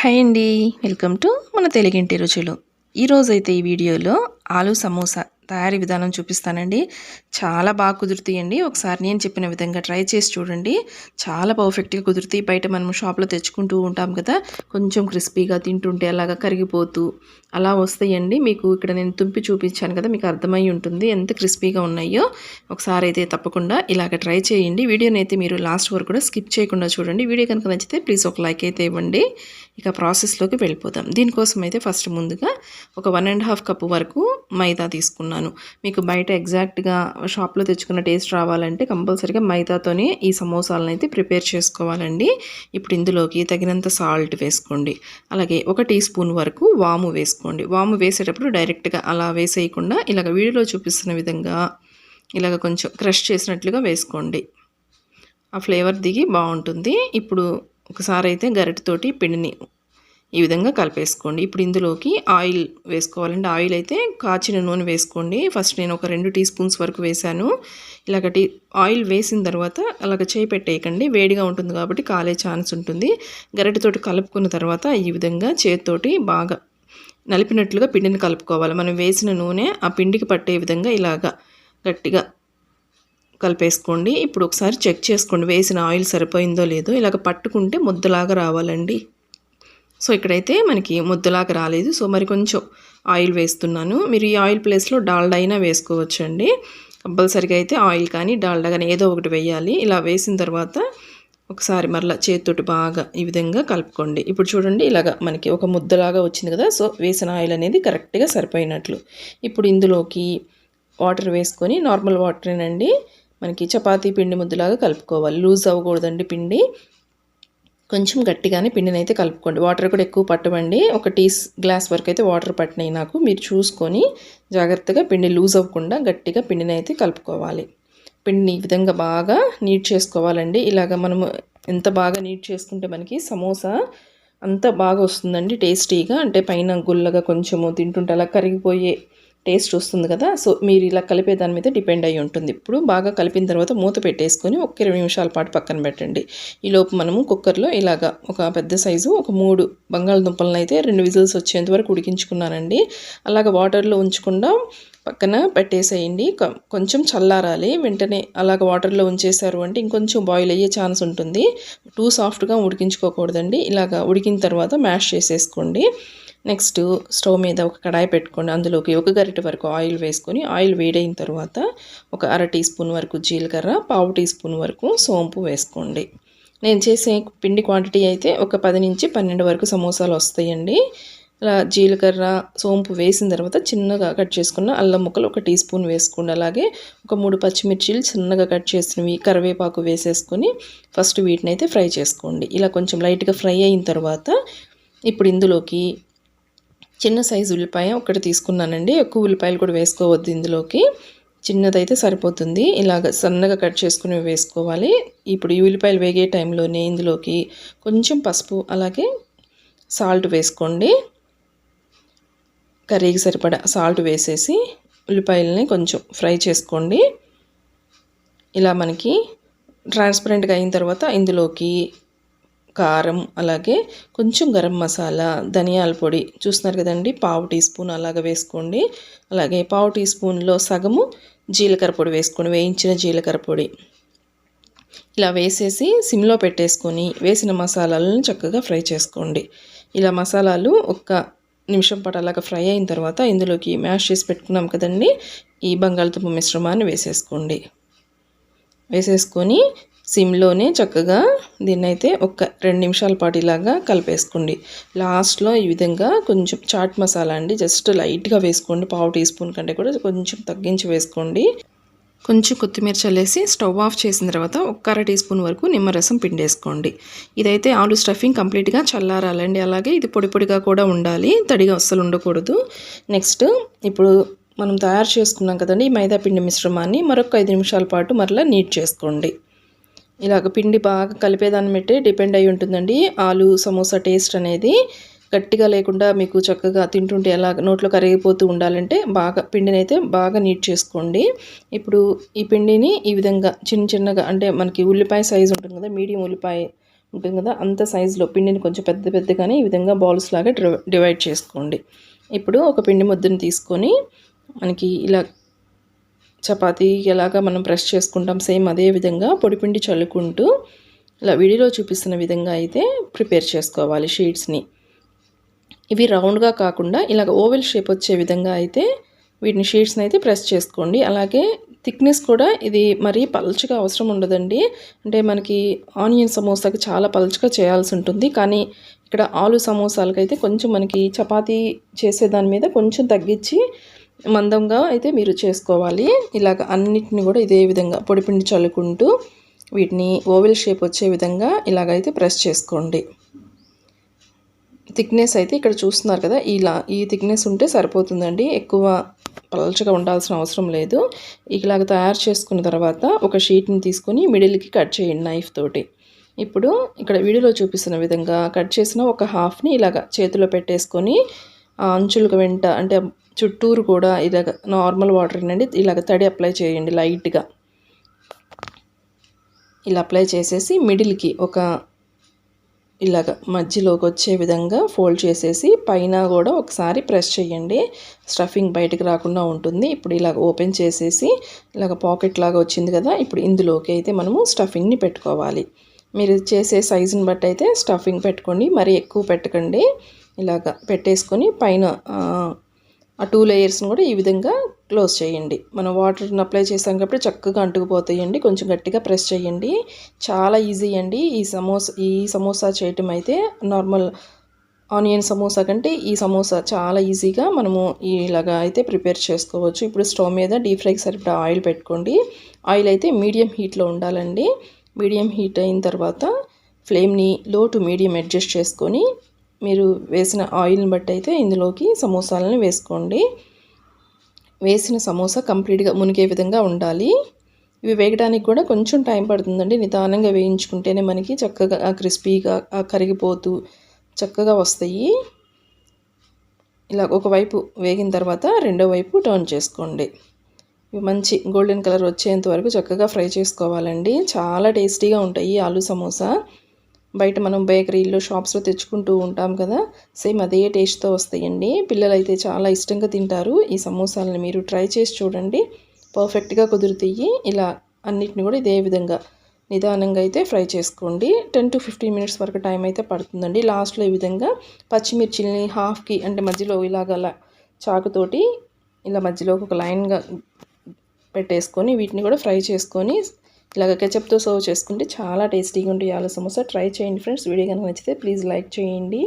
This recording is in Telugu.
హాయ్ అండి. వెల్కమ్ టు మన తెలుగింటి రుచులు. ఈరోజైతే ఈ వీడియోలో ఆలు సమోసా తయారీ విధానం చూపిస్తానండి. చాలా బాగా కుదురుతాయండి. ఒకసారి నేను చెప్పిన విధంగా ట్రై చేసి చూడండి. చాలా పర్ఫెక్ట్గా కుదురుతాయి. బయట మనం షాప్లో తెచ్చుకుంటూ ఉంటాం కదా కొంచెం క్రిస్పీగా తింటుంటే అలాగా కరిగిపోతూ అలా వస్తాయండి. మీకు ఇక్కడ నేను తుంపి చూపించాను కదా మీకు అర్థమై ఉంటుంది ఎంత క్రిస్పీగా ఉన్నాయో. ఒకసారి అయితే తప్పకుండా ఇలాగ ట్రై చేయండి. వీడియోని అయితే మీరు లాస్ట్ వరకు కూడా స్కిప్ చేయకుండా చూడండి. వీడియో కనుక నచ్చితే ప్లీజ్ ఒక లైక్ అయితే ఇవ్వండి. ఇక ప్రాసెస్లోకి వెళ్ళిపోదాం. దీనికోసం అయితే ఫస్ట్ ముందుగా ఒక వన్ అండ్ హాఫ్ కప్ వరకు మైదా తీసుకున్నాను. మీకు బయట ఎగ్జాక్ట్గా షాప్లో తెచ్చుకున్న టేస్ట్ రావాలంటే కంపల్సరీగా మైదాతోనే ఈ సమోసాలను అయితే ప్రిపేర్ చేసుకోవాలండి. ఇప్పుడు ఇందులోకి తగినంత సాల్ట్ వేసుకోండి. అలాగే ఒక టీ స్పూన్ వరకు వాము వేసుకోండి. వాము వేసేటప్పుడు డైరెక్ట్గా అలా వేసేయకుండా ఇలాగ వీడియోలో చూపిస్తున్న విధంగా ఇలాగ కొంచెం క్రష్ చేసినట్లుగా వేసుకోండి. ఆ ఫ్లేవర్ దిగి బాగుంటుంది. ఇప్పుడు ఒకసారి అయితే గరిటతోటి పిండిని ఈ విధంగా కలిపేసుకోండి. ఇప్పుడు ఇందులోకి ఆయిల్ వేసుకోవాలండి. ఆయిల్ అయితే కాచిన నూనె వేసుకోండి. ఫస్ట్ నేను ఒక రెండు టీ స్పూన్స్ వరకు వేశాను. ఇలాగ టీ ఆయిల్ వేసిన తర్వాత అలాగ చేయి పెట్టేయకండి. వేడిగా ఉంటుంది కాబట్టి కాలే ఛాన్స్ ఉంటుంది. గరిటతోటి కలుపుకున్న తర్వాత ఈ విధంగా చేతితోటి బాగా నలిపినట్లుగా పిండిని కలుపుకోవాలి. మనం వేసిన నూనె ఆ పిండికి పట్టే విధంగా ఇలాగా గట్టిగా కలిపేసుకోండి. ఇప్పుడు ఒకసారి చెక్ చేసుకోండి. వేసిన ఆయిల్ సరిపోయిందో లేదో. ఇలాగ పట్టుకుంటే ముద్దలాగా రావాలండి. సో ఇక్కడైతే మనకి ముద్దలాగా రాలేదు. సో మరి కొంచెం ఆయిల్ వేస్తున్నాను. మీరు ఈ ఆయిల్ ప్లేస్లో డాల్డా అయినా వేసుకోవచ్చండి. కంపల్సరిగా అయితే ఆయిల్ కానీ డాల్డా కానీ ఏదో ఒకటి వేయాలి. ఇలా వేసిన తర్వాత ఒకసారి మరలా చేతితోటి బాగా ఈ విధంగా కలుపుకోండి. ఇప్పుడు చూడండి ఇలాగ మనకి ఒక ముద్దలాగా వచ్చింది కదా. సో వేసిన ఆయిల్ అనేది కరెక్ట్గా సరిపోయినట్లు. ఇప్పుడు ఇందులోకి వాటర్ వేసుకొని నార్మల్ వాటరేనండి. మనకి చపాతీ పిండి ముద్దలాగా కలుపుకోవాలి. లూజ్ అవ్వకూడదండి పిండి. కొంచెం గట్టిగానే పిండిని అయితే కలుపుకోండి. వాటర్ కూడా ఎక్కువ పట్టవండి ఒక టీ గ్లాస్ వరకు అయితే వాటర్ పట్టినాయి నాకు. మీరు చూసుకొని జాగ్రత్తగా పిండి లూజ్ అవ్వకుండా గట్టిగా పిండిని అయితే కలుపుకోవాలి. పిండిని ఈ విధంగా బాగా నీట్ చేసుకోవాలండి. ఇలాగ మనము ఎంత బాగా నీట్ చేసుకుంటే మనకి సమోసా అంత బాగా వస్తుందండి టేస్టీగా. అంటే పైన గుల్లగా కొంచెము తింటుంటే అలా కరిగిపోయే టేస్ట్ వస్తుంది కదా. సో మీరు ఇలా కలిపే దాని మీద డిపెండ్ అయి ఉంటుంది. ఇప్పుడు బాగా కలిపిన తర్వాత మూత పెట్టేసుకొని ఒక ఇరవై నిమిషాల పాటు పక్కన పెట్టండి. ఈలోపు మనము కుక్కర్లో ఇలాగా ఒక పెద్ద సైజు ఒక మూడు బంగాళదుంపలను అయితే రెండు విజిల్స్ వచ్చేంత వరకు ఉడికించుకున్నానండి. అలాగ వాటర్లో ఉంచకుండా పక్కన పెట్టేసేయండి. కొంచెం చల్లారాలి. వెంటనే అలాగ వాటర్లో ఉంచేశారు అంటే ఇంకొంచెం బాయిల్ అయ్యే ఛాన్స్ ఉంటుంది. టూ సాఫ్ట్గా ఉడికించుకోకూడదండి. ఇలాగ ఉడికిన తర్వాత మ్యాష్ చేసేసుకోండి. నెక్స్ట్ స్టవ్ మీద ఒక కడాయి పెట్టుకోండి. అందులోకి ఒక గరిటె వరకు ఆయిల్ వేసుకొని ఆయిల్ వేడైన తర్వాత ఒక అర టీ స్పూన్ వరకు జీలకర్ర పావు టీ స్పూన్ వరకు సోంపు వేసుకోండి. నేను చేసే పిండి క్వాంటిటీ అయితే ఒక పది నుంచి పన్నెండు వరకు సమోసాలు వస్తాయండి. అలా జీలకర్ర సోంపు వేసిన తర్వాత చిన్నగా కట్ చేసుకున్న అల్లం ముక్కలు ఒక టీ స్పూన్ వేసుకోండి. అలాగే ఒక మూడు పచ్చిమిర్చీలు చిన్నగా కట్ చేసినవి కరివేపాకు వేసేసుకొని ఫస్ట్ వీటిని అయితే ఫ్రై చేసుకోండి. ఇలా కొంచెం లైట్గా ఫ్రై అయిన తర్వాత ఇప్పుడు ఇందులోకి చిన్న సైజు ఉల్లిపాయ ఒకటి తీసుకున్నానండి. ఎక్కువ ఉల్లిపాయలు కూడా వేసుకోవద్దు ఇందులోకి. చిన్నదైతే సరిపోతుంది. ఇలాగ సన్నగా కట్ చేసుకుని వేసుకోవాలి. ఇప్పుడు ఈ ఉల్లిపాయలు వేగే టైంలోనే ఇందులోకి కొంచెం పసుపు అలాగే సాల్ట్ వేసుకోండి. కర్రీకి సరిపడా సాల్ట్ వేసేసి ఉల్లిపాయలని కొంచెం ఫ్రై చేసుకోండి. ఇలా మనకి ట్రాన్స్పరెంట్గా అయిన తర్వాత ఇందులోకి కారం అలాగే కొంచెం గరం మసాలా ధనియాల పొడి చూస్తున్నారు కదండి. పావు టీ స్పూన్ అలాగ వేసుకోండి. అలాగే పావు టీ స్పూన్లో సగము జీలకర్ర పొడి వేసుకోండి వేయించిన జీలకర్ర పొడి ఇలా వేసేసి సిమ్లో పెట్టేసుకొని వేసిన మసాలాలను చక్కగా ఫ్రై చేసుకోండి. ఇలా మసాలాలు ఒక్క నిమిషం పాటు అలాగా ఫ్రై అయిన తర్వాత ఇందులోకి మ్యాష్ చేసి పెట్టుకున్నాం కదండి. ఈ బంగాళదుంప మిశ్రమాన్ని వేసేసుకోండి. వేసేసుకొని సిమ్లోనే చక్కగా దీన్నైతే ఒక రెండు నిమిషాల పాటు ఇలాగా కలిపేసుకోండి. లాస్ట్లో ఈ విధంగా కొంచెం చాట్ మసాలా అండి జస్ట్ లైట్గా వేసుకోండి. పావు టీ స్పూన్ కంటే కూడా కొంచెం తగ్గించి వేసుకోండి. కొంచెం కొత్తిమీర చల్లేసి స్టవ్ ఆఫ్ చేసిన తర్వాత ఒక్క అర టీ స్పూన్ వరకు నిమ్మరసం పిండేసుకోండి. ఇదైతే ఆలు స్టఫింగ్ కంప్లీట్గా చల్లారాలండి. అలాగే ఇది పొడి పొడిగా కూడా ఉండాలి తడిగా అస్సలు ఉండకూడదు. నెక్స్ట్ ఇప్పుడు మనం తయారు చేసుకున్నాం కదండి ఈ మైదా పిండి మిశ్రమాన్ని మరొక ఐదు నిమిషాల పాటు మరలా నీట్ చేసుకోండి. ఇలాగ పిండి బాగా కలిపేదాన్ని బట్టి డిపెండ్ అయి ఉంటుందండి. ఆలు సమోసా టేస్ట్ అనేది గట్టిగా లేకుండా మీకు చక్కగా తింటుంటే ఎలా నోట్లో కరిగిపోతూ ఉండాలంటే బాగా పిండిని అయితే బాగా నీట్ చేసుకోండి. ఇప్పుడు ఈ పిండిని ఈ విధంగా చిన్న చిన్నగా అంటే మనకి ఉల్లిపాయ సైజు ఉంటుంది కదా మీడియం ఉల్లిపాయ ఉంటుంది కదా అంత సైజులో పిండిని కొంచెం పెద్ద పెద్దగానే ఈ విధంగా బాల్స్ లాగా డివైడ్ చేసుకోండి. ఇప్పుడు ఒక పిండి ముద్దను తీసుకొని మనకి ఇలా చపాతీ ఎలాగా మనం ప్రెస్ చేసుకుంటాం సేమ్ అదే విధంగా పొడిపిండి చల్లుకుంటూ ఇలా వీడియోలో చూపిస్తున్న విధంగా అయితే ప్రిపేర్ చేసుకోవాలి షీట్స్ని. ఇవి రౌండ్గా కాకుండా ఇలాగ ఓవెల్ షేప్ వచ్చే విధంగా అయితే వీటిని షీట్స్ని అయితే ప్రెస్ చేసుకోండి. అలాగే థిక్నెస్ కూడా ఇది మరీ పల్చగా అవసరం ఉండదండి. అంటే మనకి ఆనియన్ సమోసాకి చాలా పల్చగా చేయాల్సి ఉంటుంది. కానీ ఇక్కడ ఆలు సమోసాలకైతే కొంచెం మనకి చపాతీ చేసే దాని మీద కొంచెం తగ్గించి మందంగా అయితే మీరు చేసుకోవాలి. ఇలాగ అన్నిటిని కూడా ఇదే విధంగా పొడిపిండి చల్లుకుంటూ వీటిని ఓవెల్ షేప్ వచ్చే విధంగా ఇలాగైతే ప్రెస్ చేసుకోండి. థిక్నెస్ అయితే ఇక్కడ చూస్తున్నారు కదా ఇలా ఈ థిక్నెస్ ఉంటే సరిపోతుందండి. ఎక్కువ పలచగా ఉండాల్సిన అవసరం లేదు. ఇలాగ తయారు చేసుకున్న తర్వాత ఒక షీట్ని తీసుకొని మిడిల్కి కట్ చేయండి నైఫ్ తోటి. ఇప్పుడు ఇక్కడ వీడియోలో చూపిస్తున్న విధంగా కట్ చేసిన ఒక హాఫ్ని ఇలాగ చేతిలో పెట్టేసుకొని ఆ అంచులకు వెంట అంటే చుట్టూరు కూడా ఇలాగ నార్మల్ వాటర్ అండి. ఇలాగ తడి అప్లై చేయండి లైట్గా. ఇలా అప్లై చేసేసి మిడిల్కి ఒక ఇలాగ మధ్యలోకి వచ్చే విధంగా ఫోల్డ్ చేసేసి పైన కూడా ఒకసారి ప్రెస్ చేయండి. స్టఫింగ్ బయటకు రాకుండా ఉంటుంది. ఇప్పుడు ఇలాగ ఓపెన్ చేసేసి ఇలాగ పాకెట్ లాగా వచ్చింది కదా ఇప్పుడు ఇందులోకి అయితే మనము స్టఫింగ్ని పెట్టుకోవాలి. మీరు చేసే సైజుని బట్టి అయితే స్టఫింగ్ పెట్టుకోండి. మరీ ఎక్కువ పెట్టకండి. ఇలాగ పెట్టేసుకొని పైన ఆ టూ లేయర్స్ని కూడా ఈ విధంగా క్లోజ్ చేయండి. మనం వాటర్ని అప్లై చేసాం కాబట్టి చక్కగా అంటుకుపోతాయండి. కొంచెం గట్టిగా ప్రెస్ చేయండి. చాలా ఈజీ అండి. ఈ సమోసా ఈ సమోసా చేయటం అయితే నార్మల్ ఆనియన్ సమోసా కంటే ఈ సమోసా చాలా ఈజీగా మనము ఇలాగా అయితే ప్రిపేర్ చేసుకోవచ్చు. ఇప్పుడు స్టవ్ మీద డీప్ ఫ్రైకి సరిపడా ఆయిల్ పెట్టుకోండి. ఆయిల్ అయితే మీడియం హీట్లో ఉండాలండి. మీడియం హీట్ అయిన తర్వాత ఫ్లేమ్ని లో టు మీడియం అడ్జస్ట్ చేసుకొని మీరు వేసిన ఆయిల్ని బట్టి అయితే ఇందులోకి సమోసాలను వేసుకోండి. వేసిన సమోసా కంప్లీట్గా మునిగే విధంగా ఉండాలి. ఇవి వేగడానికి కూడా కొంచెం టైం పడుతుందండి. నిదానంగా వేయించుకుంటేనే మనకి చక్కగా క్రిస్పీగా కరిగిపోతూ చక్కగా వస్తాయి. ఇలా ఒకవైపు వేగిన తర్వాత రెండో వైపు టర్న్ చేసుకోండి. ఇవి మంచి గోల్డెన్ కలర్ వచ్చేంత వరకు చక్కగా ఫ్రై చేసుకోవాలండి. చాలా టేస్టీగా ఉంటాయి ఆలు సమోసా. బయట మనం బేకరీల్లో షాప్స్లో తెచ్చుకుంటూ ఉంటాం కదా. సేమ్ అదే టేస్ట్తో వస్తాయండి. పిల్లలు అయితే చాలా ఇష్టంగా తింటారు. ఈ సమోసాలను మీరు ట్రై చేసి చూడండి. పర్ఫెక్ట్గా కుదురుతాయి. ఇలా అన్నిటిని కూడా ఇదే విధంగా నిదానంగా అయితే ఫ్రై చేసుకోండి. టెన్ టు ఫిఫ్టీన్ మినిట్స్ వరకు టైం అయితే పడుతుందండి. లాస్ట్లో ఈ విధంగా పచ్చిమిర్చిని హాఫ్కి అంటే మధ్యలో ఇలాగ చాకుతోటి ఇలా మధ్యలో ఒక లైన్గా పెట్టేసుకొని వీటిని కూడా ఫ్రై చేసుకొని ఇలాగ కెచప్తో సర్వ్ చేసుకుంటే చాలా టేస్టీగా ఉంటుంది ఆలు సమోసా ట్రై చేయండి ఫ్రెండ్స్ వీడియో కనుక నచ్చితే ప్లీజ్ లైక్ చేయండి.